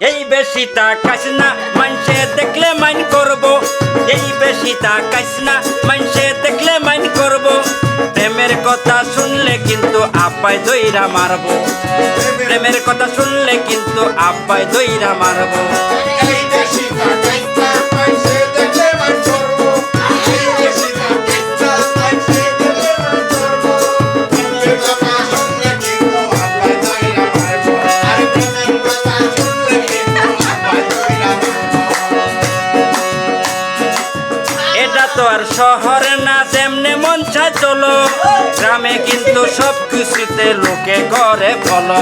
এই বেশি তাকাস না মানুষে দেখলে মান করব। এই বেশি তাকাস না মানুষে দেখলে মান করব। প্রেমের কথা শুনলে কিন্তু আপায় দইরা মারবো। প্রেমের কথা শুনলে কিন্তু আপায় দইরা মারবো। তো আর শহর না যেমনে মন চায় চলো। গ্রামে কিন্তু সব কিছুতে লোকে করে বলো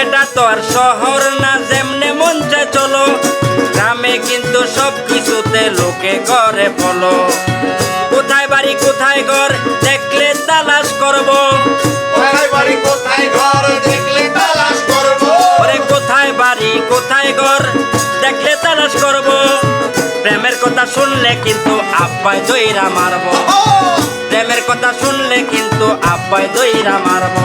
এটা তো আর শহর না যেমনে মন চায় চলো। গ্রামে কিন্তু সব কিছুতে লোকে করে ফলো কোথায় বাড়ি কোথায় ঘর দেখলে তালাশ করব। দেখলে তালাশ করব। প্রেমের কথা শুনলে কিন্তু আব্বাই দইরা মারব। প্রেমের কথা শুনলে কিন্তু আব্বাই দইরা মারব।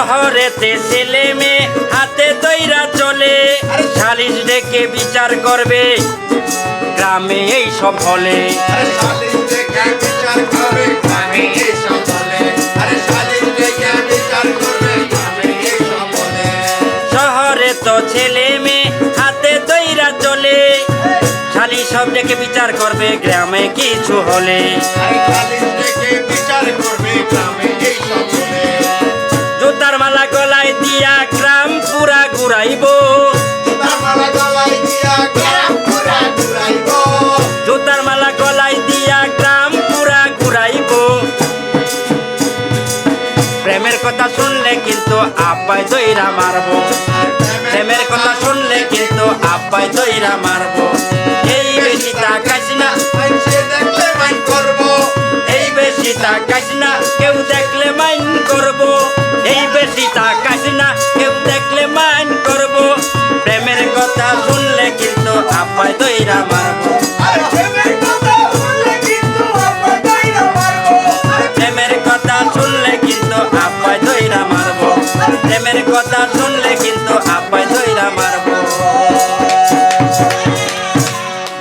শহরেতে ছেলে মেয়ে হাতে দইরা চলে। সালিশ ডেকে বিচার করবে গ্রামে এই সব হলে। শহরে তো ছেলে মেয়ে হাতে দইরা চলে। শালি সব ডেকে বিচার করবে গ্রামে কিছু হলে। বিচার করবে গ্রামে দিয়া গ্রাম পুরা ঘুরাইবো। জুতার মালা গলায় দিয়া গ্রাম পুরা ঘুরাইব। প্রেমের কথা শুনলে কিন্তু আব্বাই দইরা মারবো। প্রেমের কথা শুনলে কিন্তু আব্বাই দইরা মারবো। এই বেশি তাকাইস না দেখলে মাইন করব। এই বেশি তাকাইস না কেউ দেখলে মাইন করব। কইরা মারবো প্রেমের কথা শুনলে কিন্তু আপায় দইরা মারবো। প্রেমের কথা শুনলে কিন্তু আপ